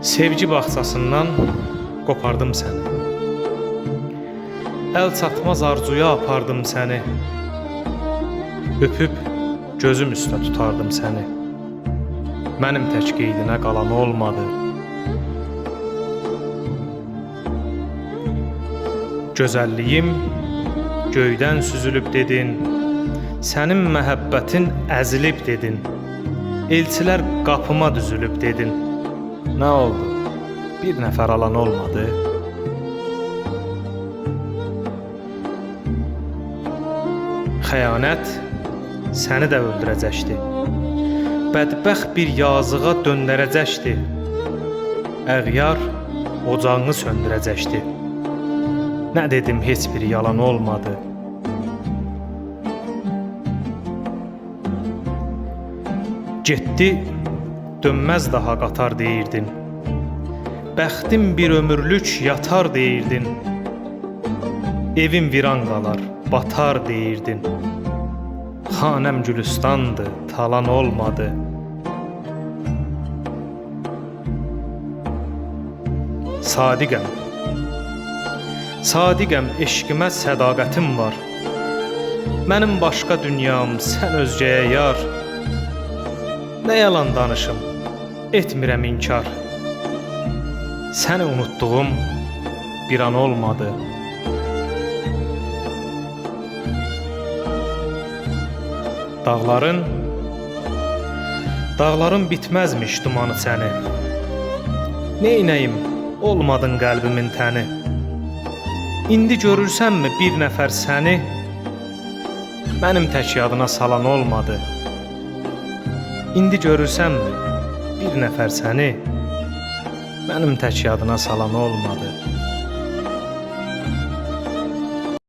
Sevgi bağçasından qopardım səni. Əl çatmaz arzuya apardım səni. Öpüb gözüm üstə tutardım səni. Mənim tək qeydinə qalan olmadı. Gözəlliyim göydən süzülüb dedin. Sənin məhəbbətin əzilib dedin. Elçilər qapıma düzülüb dedin. Nə oldu? Bir nəfər alan olmadı. Xəyanət səni də öldürəcəkdi. Bədbəxt bir yazığa döndərəcəkdi. Əğyar ocağını söndürəcəkdi. Nə dedim heç bir yalan olmadı. Getdi, dönməz daha qatar deyirdin. Bəxtim bir ömürlük yatar deyirdin. Evim viran qalar, batar deyirdin. Xanəm gülüstandı, talan olmadı. Sadiqəm. Sadiqəm, eşqimə sədaqətim var. Mənim başqa dünyam, sən özgəyə yar. Nə yalan danışım, etmirəm inkar. Səni unutduğum bir an olmadı. Dağların Dağların bitməzmiş dumanı səni. Neynəyim, olmadın qəlbimin təni. İndi görürsənmi bir nəfər səni? Mənim tək yadına salan olmadı. İndi görürsənmi bir nəfər səni? Mənim tək yadına salan olmadı.